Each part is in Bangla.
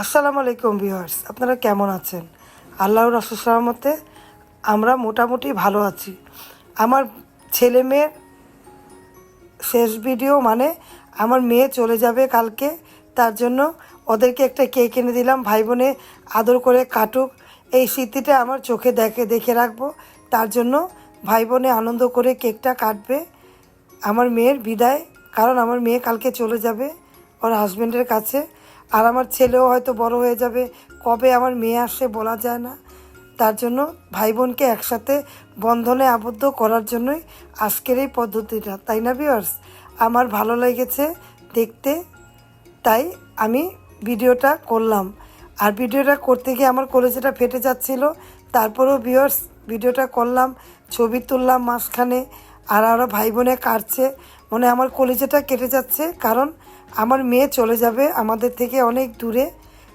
আসসালামু আলাইকুম ভিউয়ার্স, আপনারা কেমন আছেন? আল্লাহর রসুল সালামতে আমরা মোটামুটি ভালো আছি। আমার ছেলে মেয়ের শেষ ভিডিও মানে আমার মেয়ে চলে যাবে কালকে, তার জন্য ওদেরকে একটা কেক এনে দিলাম ভাই বোনে আদর করে কাটুক। এই স্মৃতিটা আমার চোখে দেখে দেখে রাখব। তার জন্য ভাই বোনে আনন্দ করে কেকটা কাটবে। আমার মেয়ের বিদায়, কারণ আমার মেয়ে কালকে চলে যাবে, ওর হাজব্যান্ডের কাছে। আর আমার ছেলেও হয়তো বড় হয়ে যাবে। কবে আমার মেয়ে আসে বলা যায় না। তার জন্য ভাই বোনকে একসাথে বন্ধনে আবদ্ধ করার জন্যই আজকের এই পদ্ধতিটা। তাই না ভিউয়ার্স আমার ভালো লেগেছে দেখতে, তাই আমি ভিডিওটা করলাম। আর ভিডিওটা করতে গিয়ে আমার কলেজেটা ফেটে যাচ্ছিল। তারপরেও ভিউয়ার্স ভিডিওটা করলাম, ছবি তুললাম মাঝখানে, আর আরও ভাই বোনে কাটছে। মানে আমার কলেজেটা কেটে যাচ্ছে। কারণ আমার মেয়ে চলে যাবে আমাদের থেকে অনেক দূরে।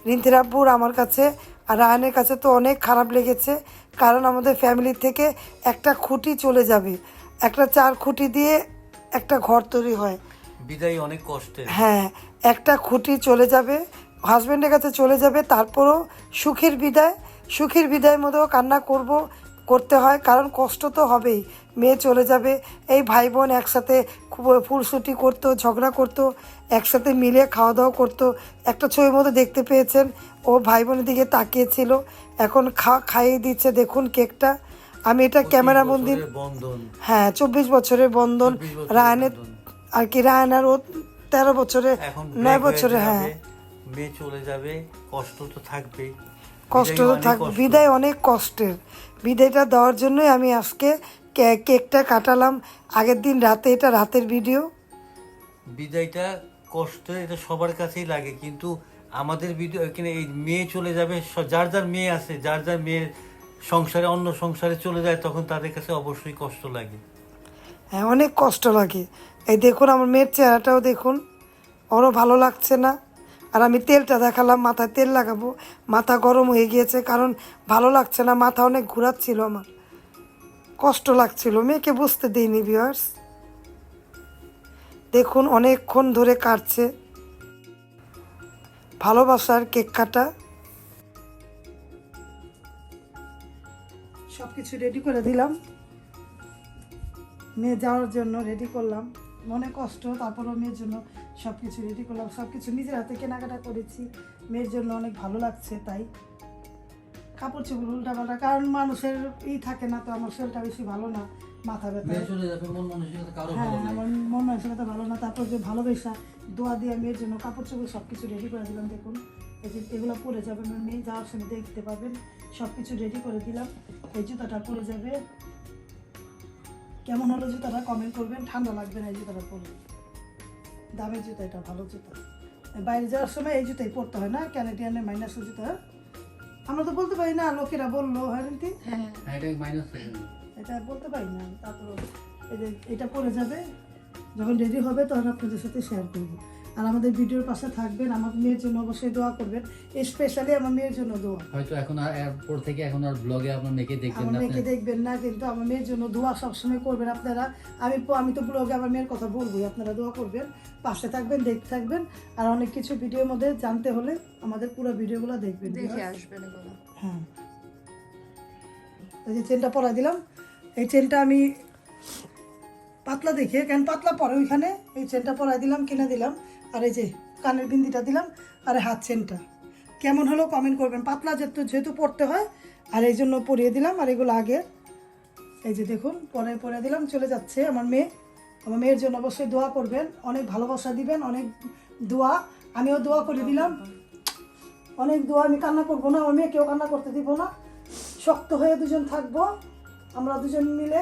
রিন্তিরাপুর আমার কাছে আর রায়নের কাছে তো অনেক খারাপ লেগেছে কারণ আমাদের ফ্যামিলি থেকে একটা খুঁটি চলে যাবে। একটা চার খুঁটি দিয়ে একটা ঘর তৈরি হয়। বিদায় অনেক কষ্টের হ্যাঁ একটা খুঁটি চলে যাবে হাজব্যান্ডের কাছে চলে যাবে তারপরও সুখের বিদায়। সুখের বিদায়ের মধ্যেও কান্না করব করতে হয় কারণ কষ্ট তো হবেই। মেয়ে চলে যাবে এই ভাই বোন একসাথে খুব ফুলসুটি করতো ঝগড়া করতো একসাথে মিলে খাওয়া দাওয়া করতো। একটা ছবির মতো দেখতে পেয়েছেন ও ভাই বোনের দিকে তাকিয়েছিল এখন খা খাইয়ে দিচ্ছে দেখুন কেকটা। আমি এটা ক্যামেরা বন্দি হ্যাঁ চব্বিশ বছরের বন্ধন। রায়নের আর কি রায়নার ও তেরো বছরে নয় বছরে হ্যাঁ। মেয়ে চলে যাবে কষ্ট তো থাকবেই। কষ্ট তো অনেক থাক বিদায় অনেক কষ্টের। বিদায়টা দেওয়ার জন্যই আমি আজকে কেকটা কাটালাম। আগের দিন রাতে এটা রাতের ভিডিও বিদায়টা কষ্ট এটা সবার কাছেই লাগে কিন্তু আমাদের ভিডিও এখানে এই মেয়ে চলে যাবে যার যার মেয়ে আছে যার যার মেয়ের সংসারে অন্য সংসারে চলে যায় তখন তাদের কাছে অবশ্যই কষ্ট লাগে। হ্যাঁ অনেক কষ্ট লাগে। এই দেখুন আমার মেয়ের চেহারাটাও দেখুন। ওরও ভালো লাগছে না। আর আমি তেলটা দেখালাম, মাথায় তেল লাগাবো। মাথা গরম হয়ে গিয়েছে, কারণ ভালো লাগছে না, মাথা অনেক ঘোরাচ্ছিল আমার। কষ্ট লাগছিল, মেয়েকে বুঝতে দিইনি ভিউয়ার্স দেখুন, অনেকক্ষণ ধরে কাটছে। ভালোবাসার কেক কাটা। সব কিছু রেডি করে দিলাম। মেয়ে যাওয়ার জন্য রেডি করলাম। মনে কষ্ট, তারপরও মেয়ের জন্য সব কিছু রেডি করলাম সব কিছু নিজের হাতে কেনাকাটা করেছি। মেয়ের জন্য অনেক ভালো লাগছে তাই। কাপড় চোপড় উল্টা পাল্টা কারণ মানুষের ই থাকে না তো আমার শরীরটা বেশি ভালো না মাথা ব্যথা। মন হ্যাঁ ভালো আমার মন মানসিকতা ভালো না তারপর যে ভালোবেসা দোয়া দিয়ে মেয়ের জন্য কাপড় চোপড় সব কিছু রেডি করে দিলাম দেখুন। এই যে এগুলো পরে যাবে আমার মেয়ে যাওয়ার সময় দেখতে পাবেন। সব কিছু রেডি করে দিলাম এই জুতাটা পরে যাবে। কেমন হলো জুতাটা? কমেন্ট করবেন ঠান্ডা লাগবে না এই জুতাটা পরে। দামের জুতো এটা ভালো জুতো। বাইরে যাওয়ার সময় এই জুতোই পড়তে হয় না ক্যানাডিয়ানের মাইনাস জুতো আমরা তো বলতে পারি না লোকেরা বলল হ্যাঁ হ্যাঁ এটা বলতে পারি না তারপর এই যে এটা পরে যাবে যখন রেডি হবে তখন আপনাদের সাথে শেয়ার করব। আর আমাদের ভিডিওর পাশে থাকবেন আমার মেয়ের জন্য অবশ্যই দোয়া করবেন স্পেশালি আমার মেয়ের জন্য দোয়া। হয়তো এখন আর এরপর থেকে এখন আর ব্লগে আপনার মেয়েকে দেখবেন না মেয়েকে দেখবেন না কিন্তু আমার মেয়ের জন্য দোয়া সবসময় করবেন আপনারা। আমি আমি তো ব্লগে আমার মেয়ের কথা বলবোই আপনারা দোয়া করবেন। পাশে থাকবেন দেখতে থাকবেন আর অনেক কিছু ভিডিওর মধ্যে জানতে হলে আমাদের পুরো ভিডিওগুলো দেখবেন দেখে আসবেন হ্যাঁ। এই যে চেনটা পরা দিলাম এই চেনটা আমি পাতলা দেখে কেন পাতলা পরে ওইখানে এই চেনটা পরাই দিলাম কিনে দিলাম। আর এই যে কানের বিন্দিটা দিলাম, আর হাত চেনটা কেমন হলো কমেন্ট করবেন। পাতলা যেহেতু যেহেতু পড়তে হয়, আর এই জন্য পরিয়ে দিলাম, আর এগুলো আগে। এই যে দেখুন, পরে পরে দিলাম, চলে যাচ্ছে আমার মেয়ে। আমার মেয়ের জন্য অবশ্যই দোয়া করবেন, অনেক ভালোবাসা দিবেন, অনেক দোয়া। আমিও দোয়া করে দিলাম। অনেক দোয়া আমি কান্না করব না, আমার মেয়েকেও কান্না করতে দিব না। শক্ত হয়ে দুজন থাকব, আমরা দুজন মিলে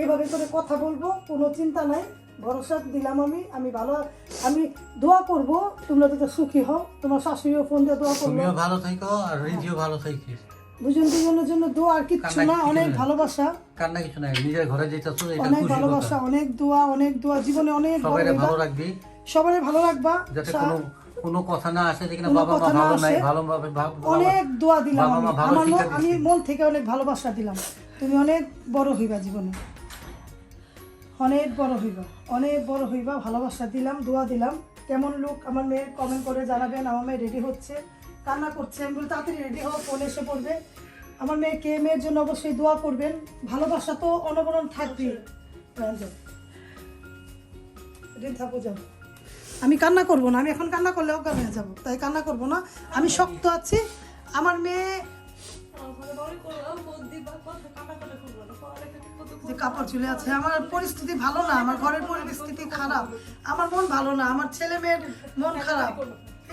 এইভাবে করে কথা বলব, কোনো চিন্তা নাই। ভরসা দিলাম আমি আমি ভালো আমি দোয়া করব তোমরা যাতে সুখী হও। তোমার শাশুড়িও ফোন দিয়ে দোয়া করব তুমিও ভালো থাকো আর রিজিও ভালো থাকিস দুজন দুজনের জন্য দোয়া আর কিচ্ছু না অনেক ভালোবাসা। কান্না কিছু নাই নিজের ঘরে এটা অনেক ভালোবাসা অনেক দোয়া অনেক দোয়া জীবনে অনেক সবাই ভালো রাখবি। সবাই ভালো রাখবা। যাতে কোনো কোনো কথা না আসে যেখানে বাবা মা ভালো নাই ভালো অনেক দোয়া দিলাম আমি। মন-। মন থেকে অনেক ভালোবাসা দিলাম। তুমি অনেক বড় হইবা জীবনে। অনেক বড় হইবা, অনেক বড় হইবা, ভালোবাসা দিলাম, দোয়া দিলাম। কেমন লোক আমার মেয়ের কমেন্ট করে জানাবেন, আমার মেয়ে রেডি হচ্ছে। কান্না করছে, আমি বলি, তাড়াতাড়ি রেডি হও ফোন এসে পড়বে। আমার মেয়ে কে, মেয়ের জন্য অবশ্যই দোয়া করবেন। ভালোবাসা তো অনবরণ থাকবে আমি কান্না করব না, আমি এখন কান্না করলে অজ্ঞান হয়ে যাব, তাই কান্না করব না। আমি শক্ত আছি। আমার মেয়ে যে কাপড় চুলে আছে, আমার পরিস্থিতি ভালো না, আমার ঘরের পরিস্থিতি খারাপ, আমার মন ভালো না, আমার ছেলে মেয়ের মন খারাপ।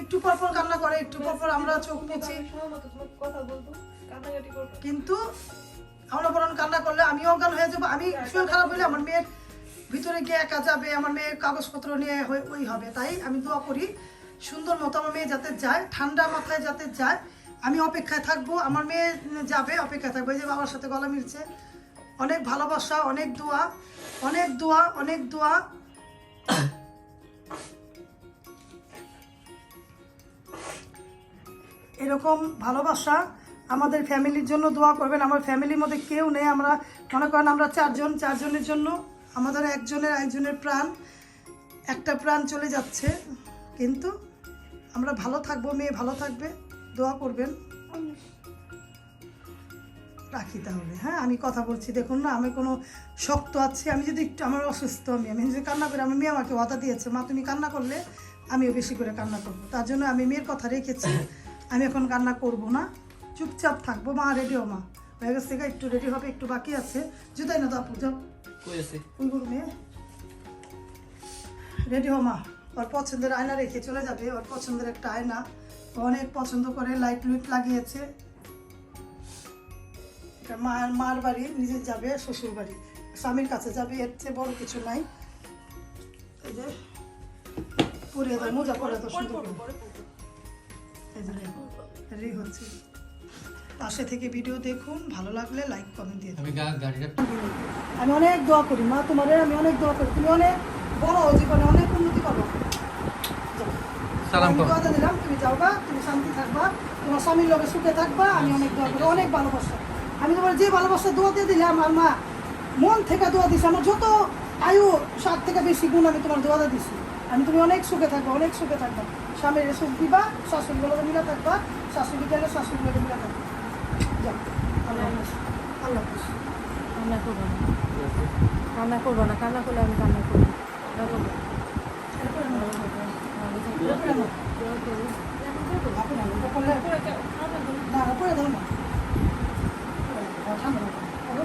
একটু পর পর কান্না করে, একটু পর পর আমরা চোখ মুছি। কিন্তু আমরা বরং কান্না করলে আমি অজ্ঞান হয়ে যাব, আমি শরীর খারাপ হলে আমার মেয়ের ভিতরে গিয়ে একা যাবে, আমার মেয়ের কাগজপত্র নিয়ে ওই হবে। তাই আমি দোয়া করি, সুন্দর মতো আমার মেয়ে যাতে যায়, ঠান্ডা মাথায় যাতে যায়, আমি অপেক্ষায় থাকব, আমার মেয়ে যাবে, অপেক্ষায় থাকব। যে বাবার সাথে গলা মিলছে অনেক ভালোবাসা, অনেক দোয়া অনেক দোয়া অনেক দোয়া। এরকম ভালোবাসা আমাদের ফ্যামিলির জন্য দোয়া করবেন। আমার ফ্যামিলির মধ্যে কেউ নেই। আমরা মনে করেন আমরা চারজন, চারজনের জন্য আমাদের একজনের একজনের প্রাণ, একটা প্রাণ চলে যাচ্ছে। কিন্তু আমরা ভালো থাকব, মেয়ে ভালো থাকবে, দোয়া করবেন। রাখি তাহলে। হ্যাঁ আমি কথা বলছি। দেখুন না আমি কোনো শক্ত আছি আমি যদি একটু আমার অসুস্থ আমি আমি যদি কান্না করি আমার মেয়ে আমাকে ওয়াদা দিয়েছে মা তুমি কান্না করলে আমিও বেশি করে কান্না করব। তার জন্য আমি মেয়ের কথা রেখেছি আমি এখন কান্না করব না। চুপচাপ থাকব। মা রেডিও মা। হয়ে গেছে থেকে একটু রেডি হবে একটু বাকি আছে। জুতাই না তো আপু যাও। ওই গরু মেয়ে। রেডি হো মা। ওর পছন্দের আয়না রেখে চলে যাবে। ওর পছন্দের একটা আয়না। অনেক পছন্দ করে লাইট লুইট লাগিয়েছে। মার মার বাড়ি নিজে যাবে শ্বশুর বাড়ি। স্বামীর কাছে যাবে এর চেয়ে বড় কিছু নাই। এই যে পরে দাও মোজা পরে দাও সুন্দর এই হচ্ছে। পাশে থেকে ভিডিও দেখুন ভালো লাগলে লাইক কমেন্ট দিয়ে। আমি আমি অনেক দোয়া করি মা তোমার আমি অনেক দোয়া করি। তুমি অনেক বড় জীবনে অনেক উন্নতি করো। সালাম। দোয়াটা দিলাম তুমি যাওবা তুমি শান্তি থাকবা তোমার স্বামীর লোকে সুখে থাকবা আমি অনেক দোয়া করি অনেক ভালোবাসা। আমি তোমার যে ভালোবাসা দোয়া দিয়ে দিলে আমার মা মন থেকে দোয়া দিছি। আমার যত আয়ু সাত থেকে বেশি গুণ আমি তোমার দোয়াটা দিছি। আমি তুমি অনেক সুখে থাকবা অনেক সুখে থাকবা। স্বামীর সুখ দিবা শাশুড়ি গুলোকে মিলা থাকবা শাশুড়ি গেলে শাশুড়ি গুলোকে মিলা থাকবা। আল্লাহ। কান্না করব না। কান্না করব না কান্না করলে আমি কান্না করব। কান্না করব না। এরপরে না। আমি এরপরে না। দোয়া করি। আপনি না, এটা করলে না, উপরে দাও না। ঠান্ডা লাগবে। করো।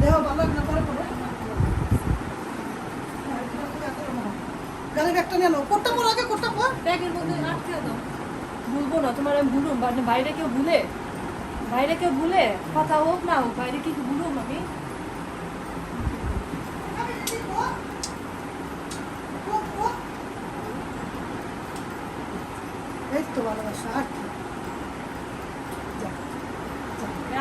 দেহ ভালো লাগে না, পরে করো। হ্যাঁ, এটা করে এত না। গাড়ির ব্যাগটা কোটটা পর আগে, কোটটা পর। ব্যাগের মধ্যে আটকে দাও ভুলবো না তোমার আমি ভুলুম মানে বাইরে কেউ ভুলে বাইরে কেউ ভুলে কথা হোক না হোক বাইরে কি ভুলুম আমি তো ভালোবাসা, আর কি?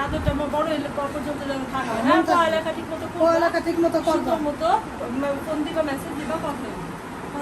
আদরটা আমার বড় হইলে পর পর্যন্ত যেন থাকা হয় না। পড়ালেখা ঠিক মতো পড়ালেখা ঠিক মতো করবা। মতো ফোন দিবা মেসেজ দিবা কথা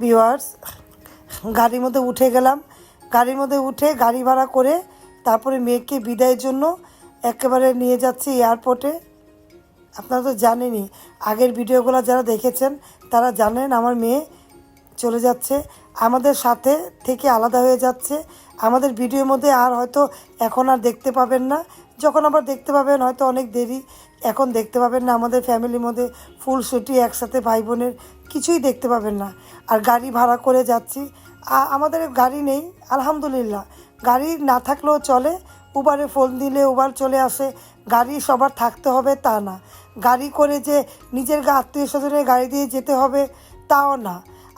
ভিওয়ার্স গাড়ির মধ্যে উঠে গেলাম। গাড়ির মধ্যে উঠে গাড়ি ভাড়া করে তারপরে মেয়েকে বিদায়ের জন্য একেবারে নিয়ে যাচ্ছি এয়ারপোর্টে আপনারা তো জানেনই, আগের ভিডিওগুলো যারা দেখেছেন, তারা জানেন আমার মেয়ে চলে যাচ্ছে। আমাদের সাথে থেকে আলাদা হয়ে যাচ্ছে। আমাদের ভিডিওর মধ্যে আর হয়তো এখন আর দেখতে পাবেন না। যখন আবার দেখতে পাবেন, হয়তো অনেক দেরি। এখন দেখতে পাবেন না, আমাদের ফ্যামিলির মধ্যে ফুল সুটি একসাথে ভাই বোনের কিছুই দেখতে পাবেন না। আর গাড়ি ভাড়া করে যাচ্ছি। আমাদের গাড়ি নেই, আলহামদুলিল্লাহ। গাড়ি না থাকলেও চলে উবারে ফোন দিলে উবার চলে আসে, গাড়ি সবার থাকতে হবে তা না। গাড়ি করে যে নিজের আত্মীয় স্বজনের গাড়ি দিয়ে যেতে হবে, তাও না।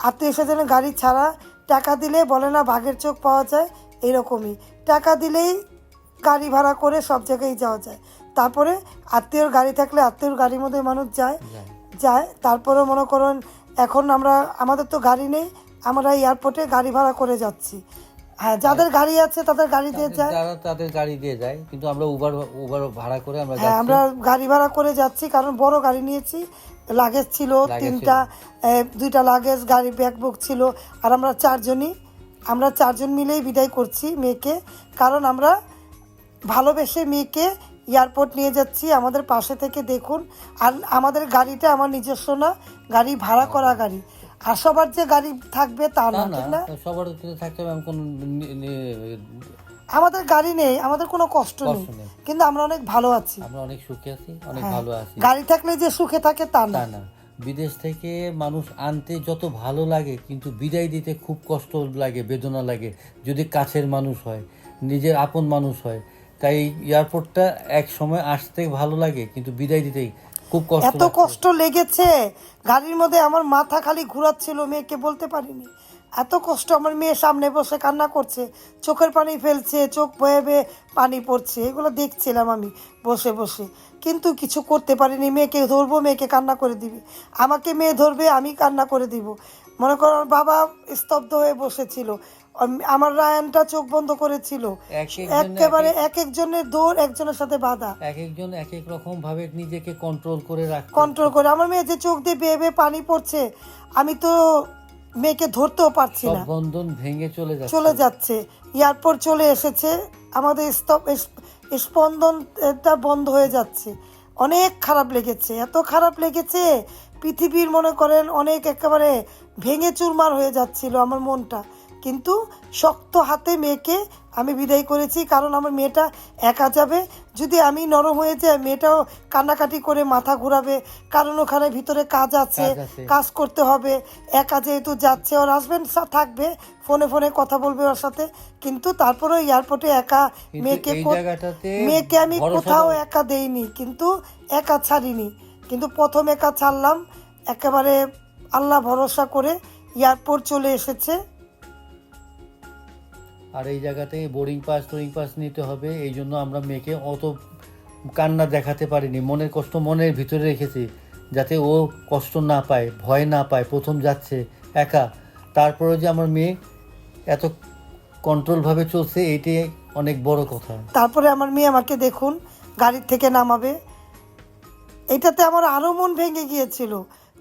আত্মীয় স্বজনের গাড়ি ছাড়া টাকা দিলে বলে না বাঘের চোখ পাওয়া যায়, এরকমই। টাকা দিলেই গাড়ি ভাড়া করে সব জায়গায় যাওয়া যায়। তারপরে আত্মীয়র গাড়ি থাকলে আত্মীয়র গাড়ির মধ্যে মানুষ যায়। যায়। তারপরে মনে করেন এখন আমরা আমাদের তো গাড়ি নেই আমরা এয়ারপোর্টে গাড়ি ভাড়া করে যাচ্ছি। হ্যাঁ যাদের গাড়ি আছে তাদের গাড়ি দিয়ে যায়। যারা তাদের গাড়ি দিয়ে যায় কিন্তু আমরা উবার উবার ভাড়া করে আমরা হ্যাঁ আমরা গাড়ি ভাড়া করে যাচ্ছি কারণ বড় গাড়ি নিয়েছি লাগেজ ছিল তিনটা দুইটা লাগেজ গাড়ি ব্যাগ বুক ছিল আর আমরা চারজনই আমরা চারজন মিলেই বিদায় করছি মেয়েকে কারণ আমরা ভালোবেসে মেয়েকে এয়ারপোর্ট নিয়ে যাচ্ছি আমাদের পাশে থেকে দেখুন। আর আমাদের গাড়িটা আমার নিজস্ব না গাড়ি ভাড়া করা গাড়ি। আর সবার যে গাড়ি থাকবে তা না ঠিক না সবার থাকতে হবে কোনো আমাদের গাড়ি নেই আমাদের কোনো কষ্ট নেই। কিন্তু আমরা অনেক ভালো আছি। আমরা অনেক সুখে আছি অনেক হ্যাঁ। ভালো আছি। গাড়ি থাকলে যে সুখে থাকে তা না। তা না। বিদেশ থেকে মানুষ আনতে যত ভালো লাগে কিন্তু বিদায় দিতে খুব কষ্ট লাগে বেদনা লাগে। যদি কাছের মানুষ হয় নিজের আপন মানুষ হয় তাই এয়ারপোর্টটা এক সময় আসতে ভালো লাগে কিন্তু বিদায় দিতে খুব কষ্ট এত কষ্ট লেগেছে গাড়ির মধ্যে আমার মাথা খালি ঘুরাচ্ছিল মেয়েকে বলতে পারিনি। এত কষ্ট আমার মেয়ে সামনে বসে কান্না করছে চোখের পানি ফেলছে চোখ বয়ে বয়ে পানি পড়ছে এগুলো দেখছিলাম আমি বসে বসে। কিন্তু কিছু করতে পারিনি মেয়েকে ধরবো মেয়েকে কান্না করে দিবে। আমাকে মেয়ে ধরবে আমি কান্না করে দিব। মনে করো বাবা স্তব্ধ হয়ে বসেছিল আমার রায়ানটা চোখ বন্ধ করেছিল। একেবারে এক এক একজনের দৌড় একজনের সাথে বাধা। এক একজন এক এক রকম ভাবে নিজেকে কন্ট্রোল করে রাখতে। কন্ট্রোল করে। আমার মেয়ে যে চোখ দিয়ে বেয়ে বেয়ে পানি পড়ছে আমি তো মেয়েকে ধরতেও পারছি না। বন্ধন ভেঙে চলে যাচ্ছে। চলে যাচ্ছে। এয়ারপোর্ট চলে এসেছে। আমাদের স্তব স্পন্দনটা বন্ধ হয়ে যাচ্ছে। অনেক খারাপ লেগেছে। এত খারাপ লেগেছে পৃথিবীর মনে করেন অনেক একেবারে ভেঙে চুরমার হয়ে যাচ্ছিল আমার মনটা। কিন্তু শক্ত হাতে মেয়েকে আমি বিদায় করেছি কারণ আমার মেয়েটা একা যাবে। যদি আমি নরম হয়ে যাই মেয়েটাও কান্নাকাটি করে মাথা ঘুরাবে কারণ ওখানে ভিতরে কাজ আছে কাজ করতে হবে। একা যেহেতু যাচ্ছে ওর হাজবেন্ড থাকবে ফোনে ফোনে কথা বলবে ওর সাথে কিন্তু তারপরে এয়ারপোর্টে একা মেয়েকে মেয়েকে আমি কোথাও একা দেইনি কিন্তু একা ছাড়িনি। কিন্তু প্রথম একা ছাড়লাম একেবারে আল্লাহ ভরসা করে এয়ারপোর্ট চলে এসেছে। আর এই জায়গাতে বোর্ডিং পাস টোরিং পাস নিতে হবে। এই জন্য আমরা মেয়েকে অত কান্না দেখাতে পারিনি। মনের কষ্ট মনের ভিতরে রেখেছি, যাতে ও কষ্ট না পায়, ভয় না পায়, প্রথম যাচ্ছে, একা। তারপরে যে আমার মেয়ে এত কন্ট্রোলভাবে চলছে, এইটাই অনেক বড় কথা। তারপরে আমার মেয়ে আমাকে দেখুন, গাড়ির থেকে নামাবে। এটাতে আমার আরও মন ভেঙে গিয়েছিল।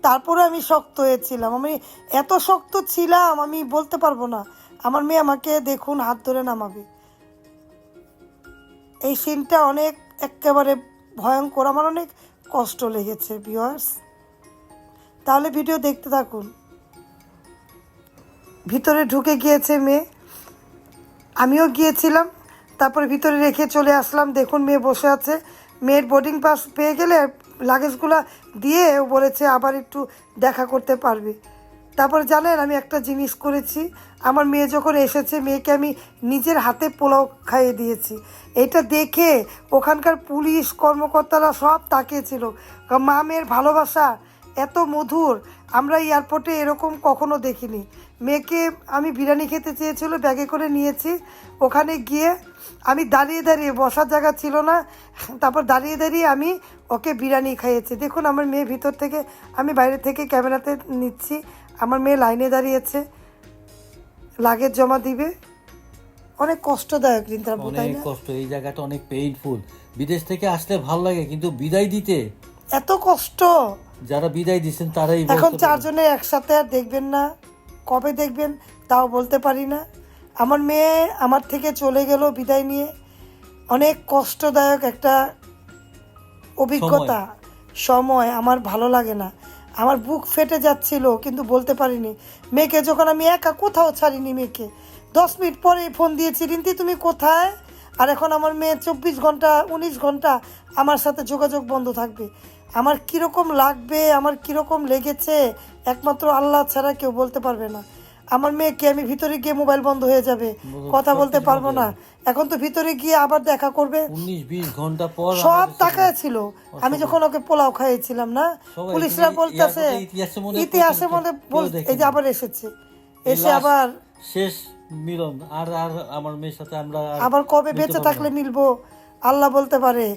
তারপরে আমি শক্ত হয়েছিলাম। আমি এত শক্ত ছিলাম, আমি বলতে পারব না। আমার মেয়ে আমাকে দেখুন, হাত ধরে নামাবে। এই সিনটা অনেক একেবারে ভয়ঙ্কর, আমার অনেক কষ্ট লেগেছে ভিউয়ার্স তাহলে ভিডিও দেখতে থাকুন। ভিতরে ঢুকে গিয়েছে মেয়ে। আমিও গিয়েছিলাম, তারপরে ভিতরে রেখে চলে আসলাম। দেখুন, মেয়ে বসে আছে। মেয়ের বোর্ডিং পাস পেয়ে গেলে লাগেজগুলো দিয়ে ও বলেছে আবার একটু দেখা করতে পারবে। তারপরে জানেন, আমি একটা জিনিস করেছি। আমার মেয়ে যখন এসেছে, মেয়েকে আমি নিজের হাতে পোলাও খাইয়ে দিয়েছি। এটা দেখে ওখানকার পুলিশ কর্মকর্তারা সব তাকিয়েছিল। মা মেয়ের ভালোবাসা এত মধুর, আমরা এয়ারপোর্টে এরকম কখনো দেখিনি। মেয়েকে আমি বিরিয়ানি খেতে চেয়েছিল, ব্যাগে করে নিয়েছি। ওখানে গিয়ে আমি দাঁড়িয়ে দাঁড়িয়ে, বসার জায়গা ছিল না, তারপর দাঁড়িয়ে দাঁড়িয়ে আমি ওকে বিরিয়ানি খাইয়েছি। দেখুন, আমার মেয়ে ভিতর থেকে, আমি বাইরে থেকে ক্যামেরাতে নিচ্ছি। আমার মেয়ে লাইনে দাঁড়িয়েছে লাগেজ জমা দিবে। অনেক কষ্টদায়ক অনেক কষ্ট এই জায়গাটা অনেক পেইনফুল বিদেশ থেকে আসলে ভালো লাগে কিন্তু বিদায় দিতে। এত কষ্ট। যারা বিদায় দিচ্ছেন তারাই এখন। চারজনে একসাথে আর দেখবেন না কবে দেখবেন তাও বলতে পারি না। আমার মেয়ে আমার থেকে চলে গেল বিদায় নিয়ে। অনেক কষ্টদায়ক একটা অভিজ্ঞতা। সময় আমার ভালো লাগে না। আমার বুক ফেটে যাচ্ছিল কিন্তু বলতে পারিনি। মেয়েকে যখন আমি একা কোথাও ছাড়িনি মেয়েকে। দশ মিনিট পরে ফোন দিয়েছি রিন্তি তুমি কোথায়? আর এখন আমার মেয়ে চব্বিশ ঘণ্টা উনিশ ঘণ্টা আমার সাথে যোগাযোগ বন্ধ থাকবে। আমার কীরকম লাগবে আমার কীরকম লেগেছে একমাত্র আল্লাহ ছাড়া কেউ বলতে পারবে না। আমার মেয়েকে আমি ভিতরে গিয়ে মোবাইল বন্ধ হয়ে যাবে। কথা বলতে পারব না। এখন তো ভিতরে গিয়ে আবার দেখা করবে। ঘণ্টা পর সব তাকায় ছিল। আমি যখন ওকে পোলাও খাইয়েছিলাম না পুলিশরা বলতেছে ইয়ার মধ্যে। এই যে আবার এসেছে। এসে আবার শেষ মিলন আর আর আমার মেয়ের সাথে আমরা আবার কবে বেঁচে থাকলে মিলবো? আল্লাহ বলতে পারে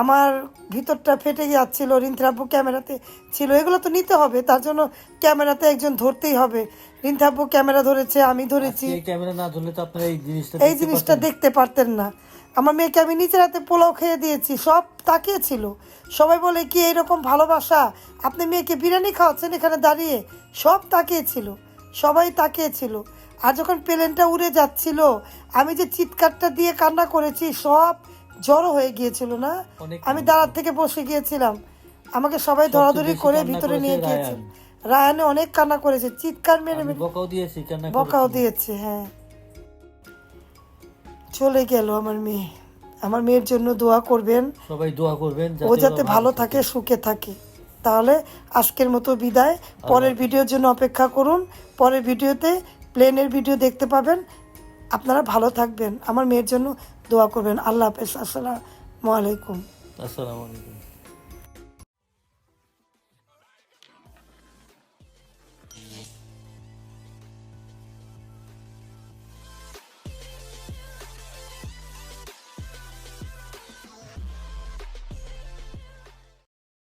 আমার ভিতরটা ফেটে যাচ্ছিল রিন্থাব্বু ক্যামেরাতে ছিল। এগুলো তো নিতে হবে তার জন্য ক্যামেরাতে একজন ধরতেই হবে। রিন্থাব্বু ক্যামেরা ধরেছে আমি ধরেছি। এই ক্যামেরা না ধরলে তো আপনারা এই জিনিসটা এই জিনিসটা। দেখতে পারতেন না। আমার মেয়েকে আমি নিজের হাতে পোলাও খেয়ে দিয়েছি সব তাকিয়েছিল। সবাই বলে কি এরকম ভালোবাসা? আপনি মেয়েকে বিরিয়ানি খাওয়াচ্ছেন এখানে দাঁড়িয়ে? সব তাকিয়েছিল সবাই তাকিয়েছিল। আর যখন প্লেনটা উড়ে যাচ্ছিল আমি যে চিৎকারটা দিয়ে কান্না করেছি সব জড়ো হয়ে গিয়েছিল না? আমি দাঁড়ার থেকে বসে গিয়েছিলাম। আমাকে সবাই ধরাধরি করে ভিতরে নিয়ে রায়ান। রায়ানে অনেক কান্না করেছে চিৎকার মেরে মেরে। বকাও দিয়েছি কান্না বকাও দিয়েছে হ্যাঁ। চলে গেল আমার মেয়ে। আমার মেয়ের জন্য দোয়া করবেন। সবাই দোয়া করবেন ও যাতে ভালো থাকে। সুখে থাকে। তাহলে আজকের মতো বিদায়। পরের ভিডিওর জন্য অপেক্ষা করুন। পরের ভিডিওতে প্লেনের ভিডিও দেখতে পাবেন। আপনারা ভালো থাকবেন। আমার মেয়ের জন্য দোয়া করবেন। আল্লাহ হাফেজ। আসসালামু আলাইকুম। আসসালামু আলাইকুম।